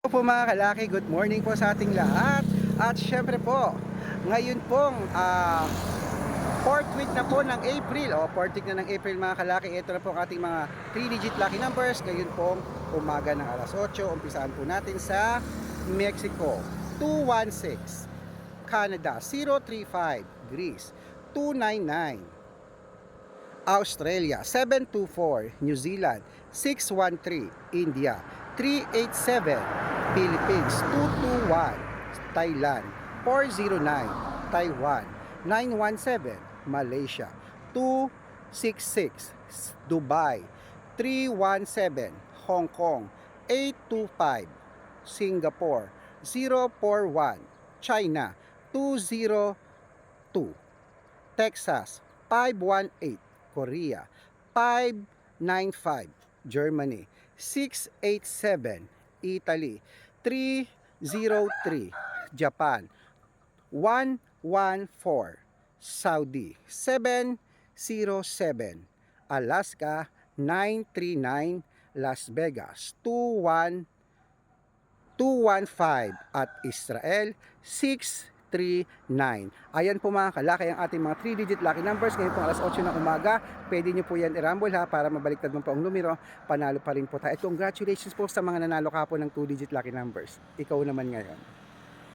Hello po mga kalaki, good morning po sa ating lahat. At syempre po, ngayon pong ah, fourth week na po ng April, o fourth week na ng April mga kalaki, ito na po ang ating mga 3-digit lucky numbers. Ngayon pong umaga ng alas 8, umpisahan po natin sa Mexico, 216, Canada, 035, Greece, 299, Australia 724, New Zealand 613, India 387, Philippines 221, Thailand 409, Taiwan 917, Malaysia 266, Dubai 317, Hong Kong 825, Singapore 041, China 202, Texas 518, Korea 595, Germany 687, Italy. 303, Japan. 114, Saudi. 707, Alaska. 939, Las Vegas. 21 215 at Israel 639. Ayan po mga kalaki ang ating mga 3-digit lucky numbers. Ngayon po alas 8 ng umaga. Pwede nyo po yan i-rumble ha para mabaliktad mo po ang numero. Panalo pa rin po tayo. At congratulations po sa mga nanalo ka po ng 2-digit lucky numbers. Ikaw naman ngayon.